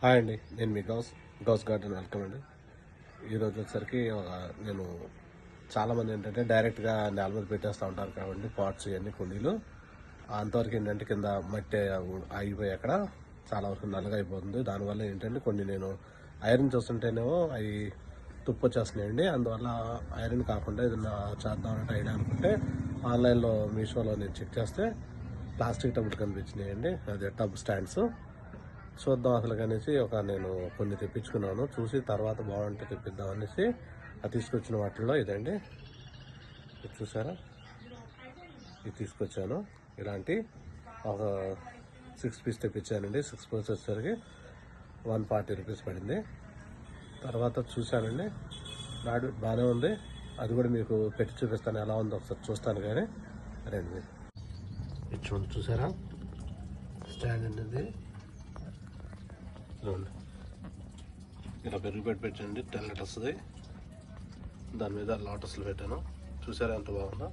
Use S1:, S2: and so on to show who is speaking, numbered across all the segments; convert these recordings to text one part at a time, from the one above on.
S1: Hi అండి నేను మీ గౌస్ గౌస్ గార్డెన్ వెల్కమ్ అండి. ఈరోజు వచ్చేసరికి ఒక నేను చాలామంది ఏంటంటే డైరెక్ట్గా నేల మీద పెట్టేస్తూ ఉంటారు కాబట్టి పాట్స్ ఇవన్నీ కుండీలు. అంతవరకు ఏంటంటే కింద మట్టి ఆగిపోయి అక్కడ చాలా వరకు నల్లగా అయిపోతుంది. దానివల్ల ఏంటంటే కొన్ని నేను ఐరన్ చూస్తుంటేనేమో అవి తుప్పు వచ్చేస్తున్నాయండి అందువల్ల ఐరన్ కాకుండా ఏదైనా చేద్దామంటే ఐడియా అనుకుంటే ఆన్లైన్లో మీషోలో నేను చెక్ చేస్తే ప్లాస్టిక్ టబుల్ కనిపించినాయండి. అదే టబ్ స్టాండ్స్. చూద్దాం అసలు అనేసి ఒక నేను కొన్ని తెప్పించుకున్నాను. చూసి తర్వాత బాగుంటే తెప్పిద్దాం అనేసి ఆ తీసుకొచ్చిన వాటిల్లో ఇదండి. ఇది చూసారా? ఇది తీసుకొచ్చాను. ఇలాంటి ఒక సిక్స్ పీస్ తెప్పించానండి. సిక్స్ పీస్ వచ్చేసరికి వన్ ఫార్టీ రూపీస్ పడింది. తర్వాత చూశానండి. నాడు బాగానే ఉంది. అది కూడా మీకు పెట్టి చూపిస్తాను. ఎలా ఉందో ఒకసారి చూస్తాను కానీ. రండి ఇది చూడండి చూసారా? స్టాండ్ అనేది. చూడండి ఇలా పెరుగు పెట్టి పెట్టండి. టెన్ లీటర్స్ దాని మీద లోటస్లు పెట్టాను. చూసారా ఎంత బాగుందో?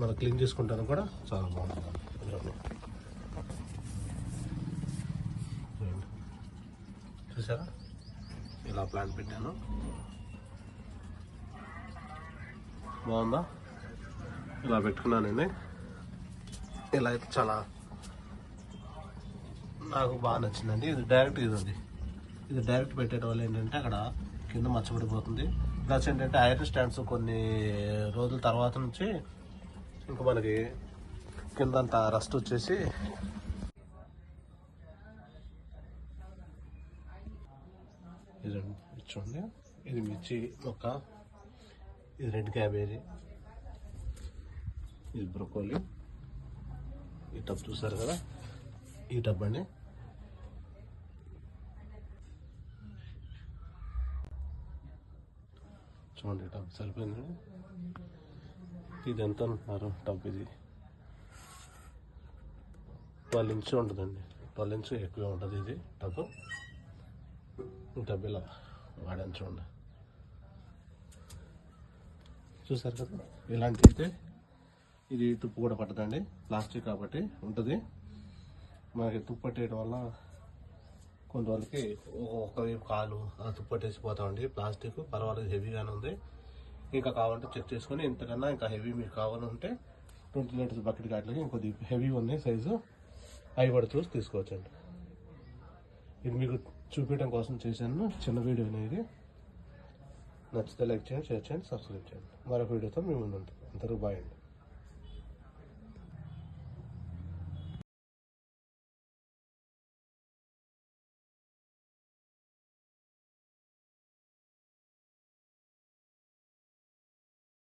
S1: మనం క్లీన్ చేసుకుంటాను కూడా చాలా బాగుంటుంది. చూసారా? ఇలా ప్లాంట్ పెట్టాను. బాగుందా? ఇలా పెట్టుకున్నానండి ఇలా అయితే చాలా నాకు బాగా నచ్చిందండి. ఇది డైరెక్ట్ ఇది ఉంది ఇది డైరెక్ట్ పెట్టేట వల్ల ఏంటంటే అక్కడ కింద మచ్చబడిపోతుంది. ప్లస్ ఏంటంటే ఐరన్ స్టాండ్స్ కొన్ని రోజుల తర్వాత నుంచి ఇంకా మనకి కిందంతా రస్ట్ వచ్చేసి ఇది చూడండి. ఇది మిర్చి మొక్క. ఇది రెడ్ క్యాబేజీ. ఇది బ్రొకోలీ. ఈ టబ్ చూసారు కదా? ఈ టబ్ అండి. చూడండి. టబ్ సరిపోయిందండి ఇది ఎంత అంటున్నారు టబ్ ఇది. ట్వెల్వ్ ఇంచ్ ఉంటుందండి. ట్వెల్వ్ ఇంచ్ ఎక్కువ ఉంటుంది ఇది టబ్. టబ్ ఇలా వాడాను చూడండి. చూసారు కదా? ఇలాంటి అయితే ఇది తుప్పు కూడా పట్టదండి. ప్లాస్టిక్ కాబట్టి ఉంటుంది. మనకి తుప్పు పట్టేయడం వల్ల కొంతవరకు ఒక కాలు ఆ ఉంది. ప్లాస్టిక్ పర్వాలేదు హెవీగానే ఉంది. ఇంకా కావాలంటే చెక్ చేసుకుని ఇంతకన్నా ఇంకా హెవీ మీకు కావాలంటే ట్వంటీ లీటర్స్ బకెట్ గాట్లకి ఇంకొద్ది హెవీ ఉంది సైజు. అవి కూడా చూసి తీసుకోవచ్చండి. ఇది మీకు చూపించడం కోసం చేశాను. చిన్న వీడియో అనేది. నచ్చితే లైక్ చేయండి షేర్ చేయండి సబ్స్క్రైబ్ చేయండి. మరొక వీడియోతో మేము ముందు అంతవరకు బాయ్ అండి.